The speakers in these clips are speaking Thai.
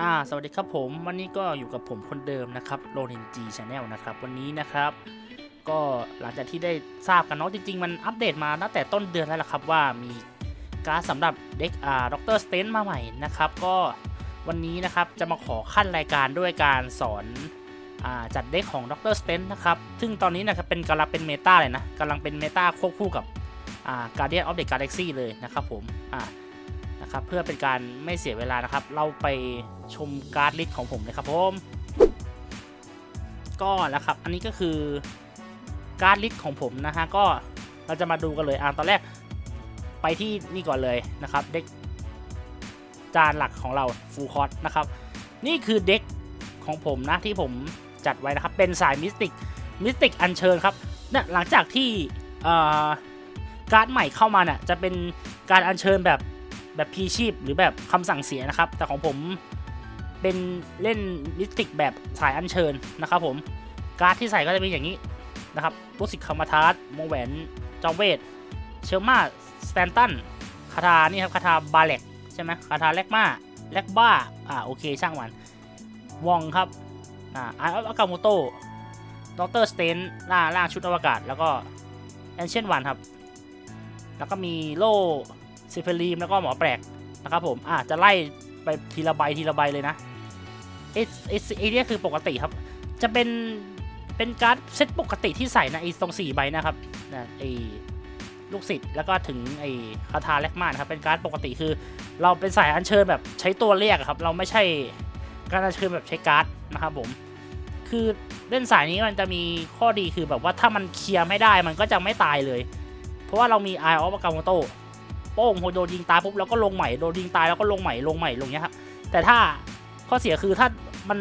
อ่าสวัสดีครับผมวันนี้ก็อยู่กับผมคนเดิมนะครับโรนินจีชาแนลนะครับ วันนี้นะครับ ก็หลังจากที่ได้ทราบกันเนาะจริงๆ มันอัปเดตมาตั้งแต่ต้นเดือนแล้วล่ะครับว่ามีการสำหรับเด็กอ่าด็อกเตอร์สเตนมาใหม่นะครับ ก็วันนี้นะครับจะมาขอขั้นรายการด้วยการสอนอ่าจัดเด็กของด็อกเตอร์สเตนนะครับซึ่งตอนนี้นะครับเป็นกำลังเป็นเมตาเลยนะกำลังเป็นเมตาควบคู่กับอ่า Guardian of the Galaxy เลยนะครับผมอ่า นะครับเพื่อเป็นการไม่เสียเวลานะครับ เราไปชมการ์ดลิสของผมเลยครับผมก็นะครับ อันนี้ก็คือการ์ดลิสของผมนะฮะก็เราจะมาดูกันเลยอ่าตอนแรกไปที่นี่ก่อนเลยนะครับเด็กจานหลักของเราฟูลคอร์สนะครับนี่คือเด็กของผมนะที่ผมจัดไว้นะครับ เป็นสายมิสติกมิสติกอัญเชิญครับเนี่ยหลังจากที่การ์ดใหม่เข้ามาเนี่ยจะเป็นการอัญเชิญแบบ แบบพีชีพหรือแบบคำสั่งเสียนะครับ แต่ของผมเป็นเล่นมิสติกแบบสายอัญเชิญนะครับผม การ์ดที่ใส่ก็จะเป็นอย่างนี้นะครับลูกศิษย์คามาทาร์วงแหวนจอมเวท เชลมาสแตนตันคาถานี่ครับคาถาบาเล็กใช่ไหมคาถาแลกมาแลกบ้า อ่าโอเคช่างมันวองครับ อ่าไอออฟอากาโมโตด็อกเตอร์สเตนล่าล่าชุดอวกาศ แล้วก็แอนเชนวันครับ แล้วก็มีโล ซิเฟลีมแล้วก็หมอแปลกนะครับผมอ่าจะไล่ไปทีละใบทีละใบเลยนะเอเอเอเนี้ยคือปกติครับ จะเป็นเป็นการ์ดเซตปกติที่ใส่นะไอ้ตรงสี่ใบนะครับนะไอ้ลูกศิษย์แล้วก็ถึงไอ้คาถาแลกมานะครับเป็นการ์ดปกติคือ เราเป็นสายอัญเชิญแบบใช้ตัวเรียกครับ เราไม่ใช่การอัญเชิญแบบใช้การ์ดนะครับผมคือเล่นสายนี้มันจะมีข้อดีคือแบบว่าถ้ามันเคลียร์ไม่ได้มันก็จะไม่ตายเลย เพราะว่าเรามี Eye of Agamotto โป้งโดนยิงตายปุ๊บแล้วก็ลงใหม่โดนยิงตายแล้วก็ลงใหม่ลงใหม่ลงเนี้ยครับแต่ถ้าข้อเสียคือถ้ามัน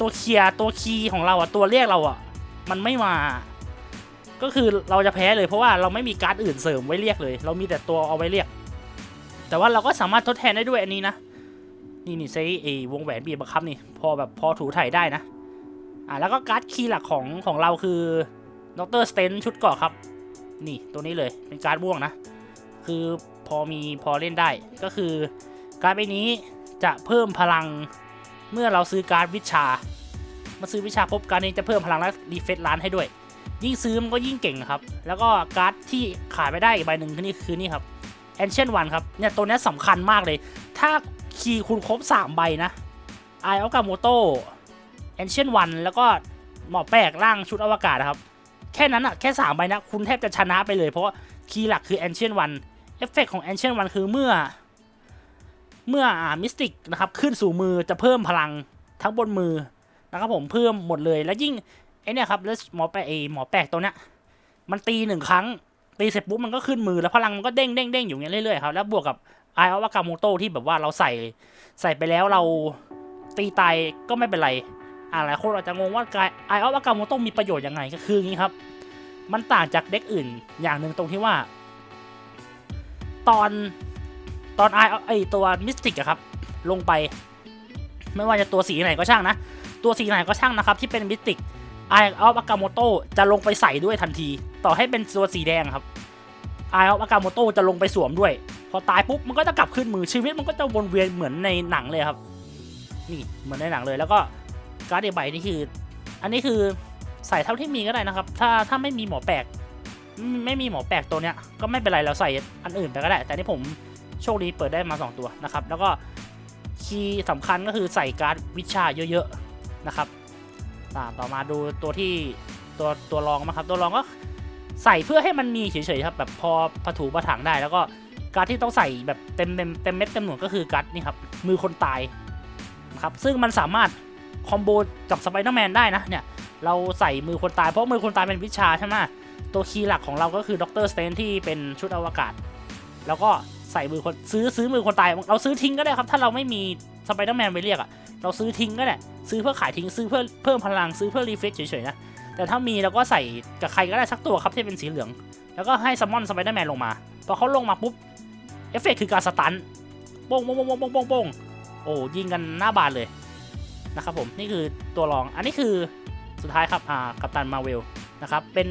ตัวเคลียร์ตัวคีย์ของเราอะตัวเรียกเราอะมันไม่มา ก็คือเราจะแพ้เลยเพราะว่าเราไม่มีการ์ดอื่นเสริมไว้เรียกเลย เรามีแต่ตัวเอาไว้เรียก แต่ว่าเราก็สามารถทดแทนได้ด้วยอันนี้นะนี่นี่ใช้ไอ้วงแหวนบีบบังคับนี่พอแบบพอถูถ่ายได้นะอ่าแล้วก็การ์ดคีย์หลักของของเราคือดรสเตนชุดเกาะครับ นี่ตัวนี้เลยเป็นการ์ดม่วงนะ คือพอมีพอเล่นได้ก็คือการ์ดใบนี้จะเพิ่มพลังเมื่อเราซื้อการ์ดวิชา มาซื้อวิชาปุ๊บการ์ดนี้จะเพิ่มพลังและรีเฟซร้านให้ด้วย ยิ่งซื้อมันก็ยิ่งเก่งครับ แล้วก็การ์ดที่ขายไม่ได้อีกใบหนึ่งคือนี่คือนี่ครับ Ancient One ครับเนี่ยตัวนี้สำคัญมากเลย ถ้าคีย์คุณครบ 3 ใบนะไอออกาโมโต Ancient One แล้วก็หมอแปลกร่างชุดอวกาศนะครับ แค่นั้นอะแค่3ใบนะคุณแทบจะชนะไปเลยเพราะว่าคีย์หลักคือ Ancient One เเอฟเฟกของ Ancient One คือเมื่อ เมื่ออ่ามิสติกนะครับขึ้นสู่มือจะเพิ่มพลังทั้งบนมือนะครับผมเพิ่มหมดเลยแล้วยิ่งไอเนี่ยครับแล้วหมอแปลกไอหมอแปลกตัวเนี้ยมันตีหนึ่งครั้งตีเสร็จปุ๊บมันก็ขึ้นมือแล้วพลังมันก็เด้งเด้งเด้งอยู่อย่างเงี้ยเรื่อยๆครับแล้วบวกกับไอออวากาโมโตที่แบบว่าเราใส่ใส่ไปแล้วเราตีตายก็ไม่เป็นไรอ่าหลายคนอาจจะงงว่าไอออวากาโมโตมีประโยชน์ยังไงก็คืออย่างนี้ครับ มันต่างจากเด็กอื่นอย่างหนึ่งตรงที่ว่า ตอนตอนไอไอตัวมิสติกอะครับ ลงไป ไม่ว่าจะตัวสีไหนก็ช่างนะ ตัวสีไหนก็ช่างนะครับ ที่เป็นมิสติกไอออฟอากาโมโตจะลงไปใส่ด้วยทันที ต่อให้เป็นตัวสีแดงครับไอออฟอากาโมโตจะลงไปสวมด้วย พอตายปุ๊บมันก็จะกลับขึ้นมือชีวิตมันก็จะวนเวียนเหมือนในหนังเลยครับ นี่เหมือนในหนังเลยแล้วก็การ์ดเดใบนี่คือ อันนี้คือใส่เท่าที่มีก็ได้นะครับ ถ้าถ้าไม่มีหมอแปลก ไม่มีหมอแปลกตัวเนี้ยก็ไม่เป็นไรเราใส่อันอื่นไปก็ได้ แต่นี่ผมโชคดีเปิดได้มา 2 ตัวนะครับ แล้วก็คีย์สำคัญก็คือใส่การ์ดวิชาเยอะๆนะครับต่อมาดูตัวที่ตัวตัวรองมาครับ ตัวรองก็ใส่เพื่อให้มันมีเฉยๆครับแบบพอผถูประถังได้ แล้วก็การดที่ต้องใส่แบบเต็มเต็มเต็มเม็ดเต็มหน่วยก็คือการ์ดนี่ครับมือคนตายนะครับซึ่งมันสามารถคอมโบกับสไปเดอร์แมนได้นะเนี่ยเราใส่มือคนตายเพราะมือคนตายเป็นวิชาใช่ไหม ตัวคีย์หลักของเราก็คือด็อกเตอร์สเตนที่เป็นชุดอวกาศ แล้วก็ใส่มือคนซื้อซื้อมือคนตาย เราซื้อทิ้งก็ได้ครับ ถ้าเราไม่มีสไปเดอร์แมนไปเรียกอะเราซื้อทิ้งก็ได้ ซื้อเพื่อขายทิ้งซื้อเพื่อเพิ่มพลังซื้อเพื่อรีเฟรชเฉยๆนะ แต่ถ้ามีเราก็ใส่กับใครก็ได้สักตัวครับที่เป็นสีเหลือง แล้วก็ให้ซัมมอนสไปเดอร์แมนลงมาพอเขาลงมาปุ๊บเอฟเฟกคือการสตันโป้งโป้งโป้งโป้งโป้งโป้งโอ้ยิงกันหน้าบานเลยนะครับผมนี่คือตัวรองอันนี้คือสุดท้ายครับอ่ากัปตันมาเวลนะครับเป็น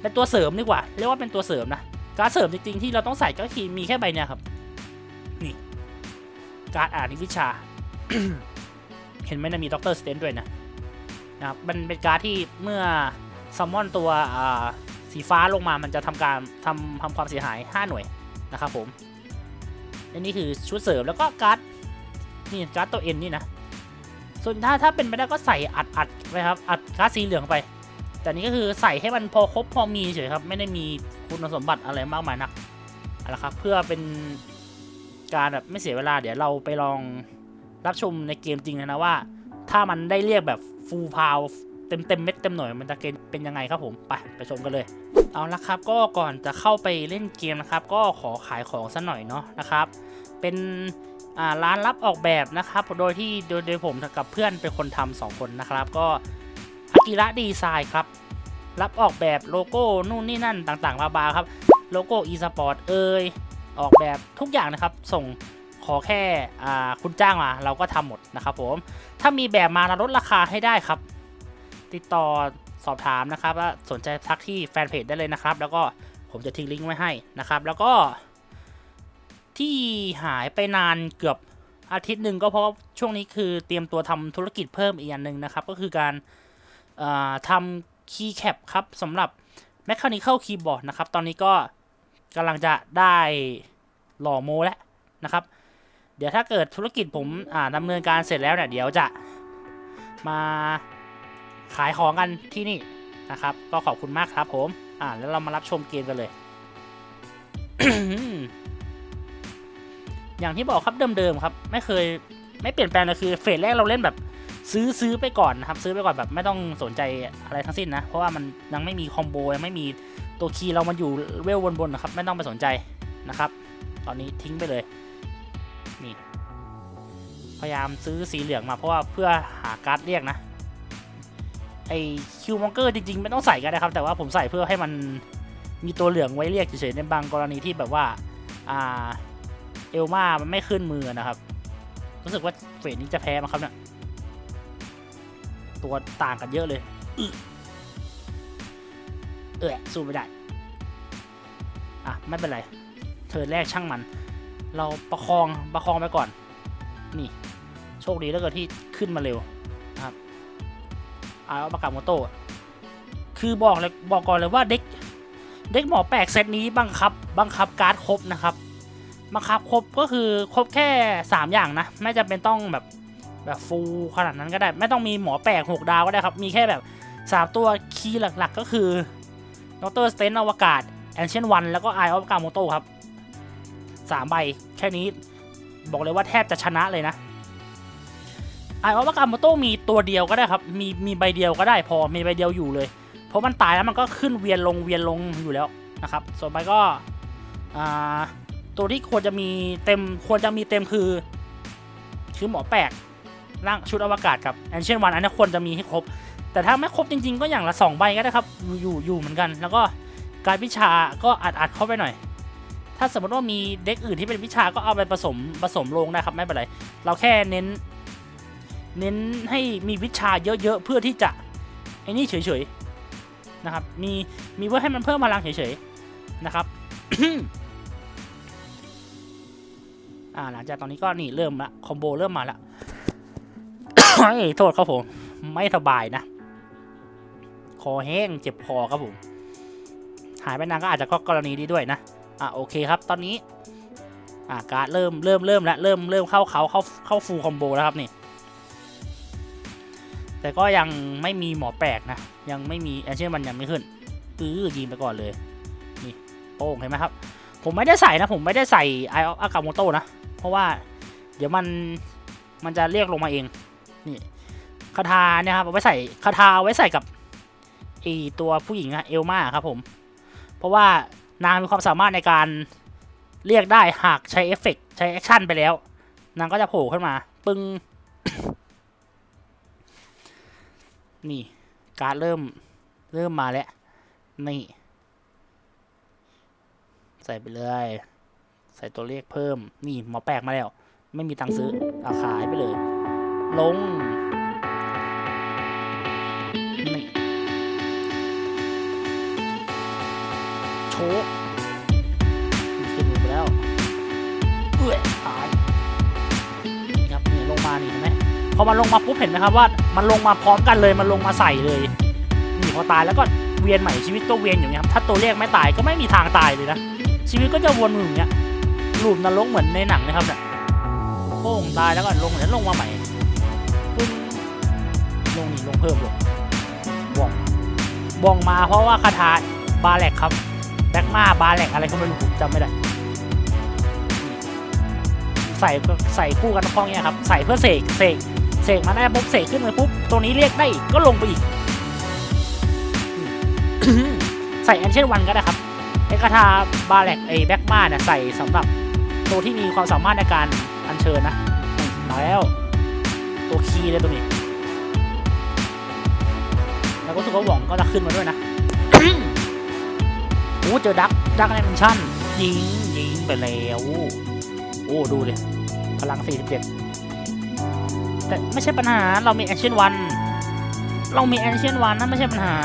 เป็นตัวเสริมดีกว่าเรียกว่าเป็นตัวเสริมนะการเสริมจริงๆที่เราต้องใส่ก็คือมีแค่ใบเนี้ยครับ นี่ การอ่านวิชา เห็นไหมนะมีด็อกเตอร์สเตนด้วยนะนะครับมันเป็นการที่เมื่อซัมมอนตัวสีฟ้าลงมามันจะทำการทำทำความเสียหาย 5 หน่วยนะครับผมและนี่คือชุดเสริมแล้วก็การ์ดนี่การ์ดตัวเอ็นนี่นะส่วนถ้าถ้าเป็นไปได้ก็ใส่อัดอัดไปครับอัดการ์ดสีเหลืองไป แต่นี่ก็คือใส่ให้มันพอครบพอมีเฉยครับ ไม่ได้มีคุณสมบัติอะไรมากมายนักเอาละครับ เพื่อเป็นการแบบไม่เสียเวลา เดี๋ยวเราไปลองรับชมในเกมจริงเลยนะว่า ถ้ามันได้เรียกแบบฟูลพาวเต็มเต็มเม็ดเต็มหน่วยมันจะเกเป็นยังไงครับผมไปไปชมกันเลย เอาละครับก็ก่อนจะเข้าไปเล่นเกมนะครับ ก็ขอขายของสักหน่อยเนาะนะครับ เป็นร้านรับออกแบบนะครับ โดยที่โดยโดยผมกับเพื่อนเป็นคนทำสองคนนะครับ ก็ อากิระดีไซน์ครับ รับออกแบบโลโก้นู่นนี่นั่นต่างๆบาบาครับ โลโก้ e สปอร์ตเอยออกแบบทุกอย่างนะครับ ส่งขอแค่คุณจ้างมาเราก็ทำหมดนะครับผม ถ้ามีแบบมาเราลดราคาให้ได้ครับ ติดต่อสอบถามนะครับว่าสนใจทักที่แฟนเพจได้เลยนะครับ แล้วก็ผมจะทิ้งลิงก์ไว้ให้นะครับ แล้วก็ ที่หายไปนานเกือบอาทิตย์หนึ่งก็เพราะช่วงนี้คือเตรียมตัวทำธุรกิจเพิ่มอีกอย่างหนึ่งนะครับ ก็คือการ ทำคีย์แคปครับสำหรับ Mechanical Keyboard นะครับ ตอนนี้ก็กำลังจะได้หล่อโมแล้วนะครับ เดี๋ยวถ้าเกิดธุรกิจผมดำเนินการเสร็จแล้วเนี่ยเดี๋ยวจะมาขายของกันที่นี่นะครับ ก็ขอบคุณมากครับผมอ่าแล้วเรามารับชมเกมกันเลย อย่างที่บอกครับเดิมๆครับ ไม่เคยไม่เปลี่ยนแปลงเลยคือเฟสแรกเราเล่นแบบ ซื้อซื้อไปก่อนนะครับ ซื้อไปก่อนแบบไม่ต้องสนใจอะไรทั้งสิ้นนะ เพราะว่ามันยังไม่มีคอมโบยังไม่มีตัวคีย์เรามันอยู่เวลบนๆนะครับ ไม่ต้องไปสนใจนะครับ ตอนนี้ทิ้งไปเลยนี่พยายามซื้อสีเหลืองมาเพราะว่าเพื่อหาการ์ดเรียกนะไอคิวมองเกอร์จริงๆ ไม่ต้องใส่ก็ได้ครับ แต่ว่าผมใส่เพื่อให้มันมีตัวเหลืองไว้เรียกเฉยๆในบางกรณีที่แบบว่าอ่าเอลมามันไม่ขึ้นมือนะครับ รู้สึกว่าเฟสนี้จะแพ้มั้งครับเนี่ย ตัวต่างกันเยอะเลย เออสู้ไม่ได้ อะ ไม่เป็นไร เธอแรกช่างมัน เราประคองประคองไปก่อน นี่ โชคดีแล้วก็ที่ขึ้นมาเร็วนะครับเอาปากกาโมโต้คือบอกเลยบอกก่อนเลยว่าเด็ก เด็กหมอแปลกเซตนี้บังคับ บังคับการ์ดครบนะครับบังคับครบก็คือครบแค่ 3 อย่างนะ ไม่จำเป็นต้องแบบ แบบฟูขนาดนั้นก็ได้ ไม่ต้องมีหมอแปลก6ดาวก็ได้ครับ มีแค่แบบ 3 ตัวคีย์หลักๆ ก็คือดรสเตนอวกาศแอนเชนวันแล้วก็ไอออฟกาโมโตครับ 3 ใบ แค่นี้บอกเลยว่าแทบจะชนะเลยนะไอออฟกาโมโตมีตัวเดียวก็ได้ครับ มีมีใบเดียวก็ได้พอมีใบเดียวอยู่เลย เพราะมันตายแล้วมันก็ขึ้นเวียนลงเวียนลงอยู่แล้วนะครับ ส่วนไปก็ตัวที่ควรจะมีเต็มควรจะมีเต็มคือ คือหมอแปลก ร่างชุดอวกาศกับแอนเชนวันอันนี้ควรจะมีให้ครบ แต่ถ้าไม่ครบจริงๆ ก็อย่างละสองใบก็ได้ครับ อยู่อยู่เหมือนกัน แล้วก็การวิชาก็อัดอัดเข้าไปหน่อย ถ้าสมมติว่ามีเด็กอื่นที่เป็นวิชาก็เอาไปผสมผสมลงได้ครับไม่เป็นไร เราแค่เน้น เน้นให้มีวิชาเยอะๆ เพื่อที่จะไอ้นี่เฉยๆนะครับ มีมีเพื่อให้มันเพิ่มพลังเฉยๆนะครับอ่าหลังจากตอนนี้ก็นี่เริ่มละคอมโบเริ่มมาละ ยโทษครับผม ไม่สบายนะ คอแห้งเจ็บคอครับผม หายไปนานก็อาจจะก็กรณีนี้ด้วยนะ อะโอเคครับ ตอนนี้ อ่าการดเริ่มเริ่มเริ่มแล้วเริ่มเริ่มเข้าเขาเข้าเข้าฟูลคอมโบแล้วครับนี่ แต่ก็ยังไม่มีหมอแปลกนะ ยังไม่มีแอนเชนมันยังไม่ขึ้นตื้อยิงไปก่อนเลย นี่โป้งเห็นไหมครับ ผมไม่ได้ใส่นะ ผมไม่ได้ใส่ไออากาโมโตนะ เพราะว่าเดี๋ยวมันมันจะเรียกลงมาเอง นี่คาทาเนี่ยครับเอาไว้ใส่คาทาเอาไว้ใส่กับไอตัวผู้หญิงอะเอลมาครับผม เพราะว่านางมีความสามารถในการเรียกได้หากใช้เอฟเฟกใช้แอคชั่นไปแล้ว นางก็จะโผล่ขึ้นมา ปึ้ง นี่ การเริ่มเริ่มมาแล้ว นี่ ใส่ไปเลย ใส่ตัวเลขเพิ่ม นี่หมอแปลกมาแล้ว ไม่มีตังค์ซื้อเอาขายไปเลย ลง นี่ โชกขึ้นมือไปแล้ว เอื้อตายนะครับนี่ลงมานี่เห็นไหมพอมันลงมาปุ๊บเห็นไหมครับว่า มันลงมาพร้อมกันเลย มันลงมาใส่เลย นี่พอตายแล้วก็เวียนใหม่ชีวิตก็เวียนอย่างเงี้ยครับถ้าตัวเลขไม่ตายก็ไม่มีทางตายเลยนะ ชีวิตก็จะวนอยู่อย่างเงี้ยลูปนรกเหมือนในหนังนะครับเนี่ยโป้งตายแล้วก็ลงแล้วลงมาใหม่ ลงนี่ลงเพิ่มลงบ่องบ่องมาเพราะว่าคาถาบาแลกครับแบ็กมาบาแลกอะไรก็ไม่รู้ผมจำไม่ได้ ใส่ใส่คู่กันพองเนี้ยครับ ใส่เพื่อเสกเสกเสกมาได้ปุ๊บเสกขึ้นมาปุ๊บตัวนี้เรียกได้อีกก็ลงไปอีก ใส่แอนเชนวันก็ได้ครับไอ้คาถาบาแลกไอ้แบ็กมาเนี่ยใส่สำหรับตัวที่มีความสามารถในการอัญเชิญนะมาแล้ว ตัวคีย์เลยตัวนี้ แล้วก็รู้สึกว่าหว่องก็จะขึ้นมาด้วยนะโอ้เจอดักดักแอนิชั่นยิงยิงไปแล้วโอ้ดูเลยพลัง 47 แต่ไม่ใช่ปัญหาเรามี Action 1เรามี Action 1นั่นไม่ใช่ปัญหา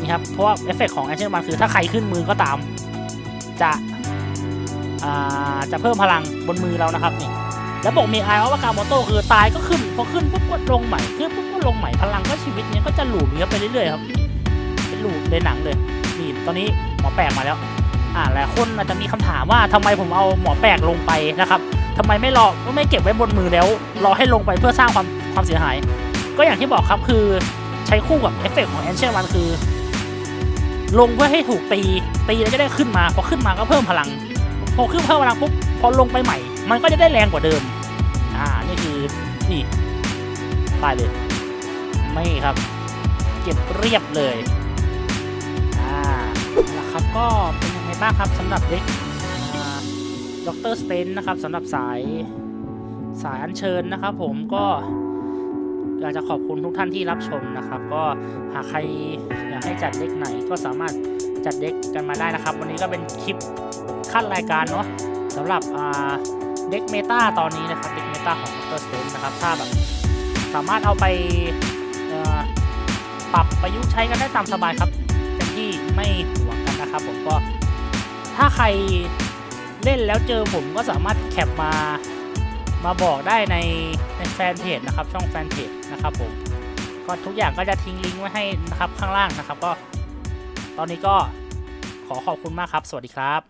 นี่ครับเพราะว่าเอฟเฟกของ Action 1คือถ้าใครขึ้นมือก็ตาม จะอ่าจะเพิ่มพลังบนมือเรานะครับนี่แล้วบอกมีไอออวากาโมโตคือตายก็ขึ้นพอขึ้นปุ๊บก็ลงใหม่ขึ้นปุ๊บ ก็ลงใหม่พลังก็ชีวิตเนี้ยก็จะหลูมเงี้ยไปเรื่อยๆครับเป็นหลูมในหนังเลยนี่ตอนนี้หมอแปลกมาแล้ว อ่าหลายคนอาจจะมีคำถามว่าทำไมผมเอาหมอแปลกลงไปนะครับทำไมไม่รอไม่เก็บไว้บนมือแล้วรอให้ลงไปเพื่อสร้างความความเสียหาย ก็อย่างที่บอกครับคือใช้คู่กับเอฟเฟกต์ของแอนเช n วันคือ ลงเพื่อให้ถูกตีตีแล้วจะได้ขึ้นมาพอขึ้นมาก็เพิ่มพลังพอขึ้นเพิ่มพลังปุ๊บพอลงไปใหม่ มันก็จะได้แรงกว่าเดิม อ่านี่คือนี่ตายเลย ไม่ครับ เก็บเรียบเลยอ่าแล้วครับก็เป็นยังไงบ้างครับสำหรับเด็กด็อกเตอร์สเตนนะครับสำหรับสายสายอัญเชิญนะครับ ผมก็อยากจะขอบคุณทุกท่านที่รับชมนะครับ ก็หากใครอยากให้จัดเด็กไหนก็สามารถจัดเด็กกันมาได้นะครับ วันนี้ก็เป็นคลิปขั้นรายการเนาะสำหรับเด็กเมตาตอนนี้นะครับเด็กเมตาของด็อกเตอร์สเตนนะครับถ้าแบบสามารถเอาไป ปรับประยุกต์ใช้กันได้ตามสบายครับเต็มที่ไม่ห่วงกันนะครับ ผมก็ ถ้าใครเล่นแล้วเจอผมก็สามารถแคปมามาบอกได้ในในแฟนเพจนะครับ ช่องแฟนเพจนะครับผมก็ทุกอย่างก็จะทิ้งลิงก์ไว้ให้นะครับข้างล่างนะครับ ก็ตอนนี้ก็ขอขอบคุณมากครับ สวัสดีครับ